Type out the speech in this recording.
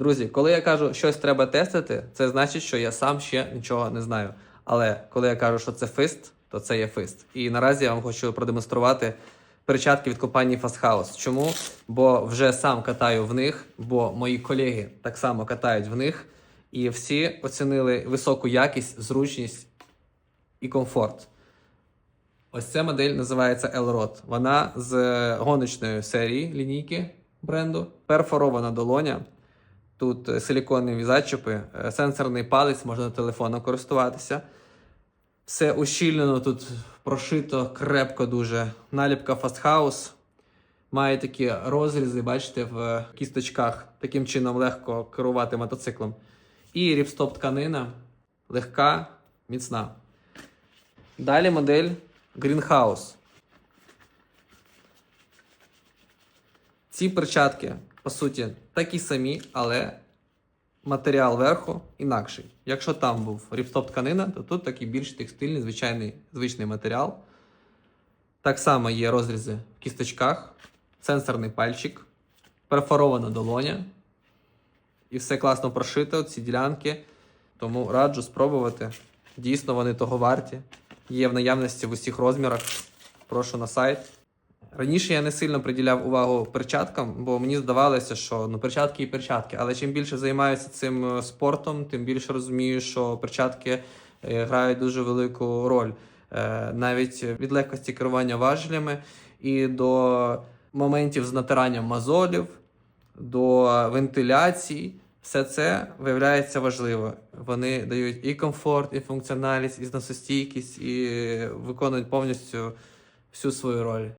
Друзі, коли я кажу, щось треба тестити, це значить, що я сам ще нічого не знаю. Але коли я кажу, що це фист, то це є фист. І наразі я вам хочу продемонструвати перчатки від компанії Fast House. Чому? Бо вже сам катаю в них, бо мої колеги так само катають в них, і всі оцінили високу якість, зручність і комфорт. Ось ця модель називається Elrod. Вона з гоночної серії лінійки бренду. Перфорована долоня. Тут е, силіконові зачіпи, е, сенсорний палець, можна телефоном користуватися. Все ущільнено тут прошито крепко дуже. Наліпка Fast House. Має такі розрізи, бачите, в кісточках. Таким чином легко керувати мотоциклом. І ріпстоп тканина легка, міцна. Далі модель Greenhouse. Ці перчатки, по суті, такі самі, але матеріал верху інакший. Якщо там був ріпстоп тканина, то тут такий більш текстильний, звичайний звичний матеріал. Так само є розрізи в кісточках, сенсорний пальчик, перфорована долоня. І все класно прошито, ці ділянки. Тому раджу спробувати. Дійсно, вони того варті. Є в наявності в усіх розмірах. Прошу на сайт. Раніше я не сильно приділяв увагу перчаткам, бо мені здавалося, що ну перчатки і перчатки. Але чим більше займаюся цим е, спортом, тим більше розумію, що перчатки е, грають дуже велику роль. Е, Навіть від легкості керування важелями і до моментів з натиранням мозолів, до вентиляції. Все це виявляється важливо. Вони дають і комфорт, і функціональність, і зносостійкість, і виконують повністю всю свою роль.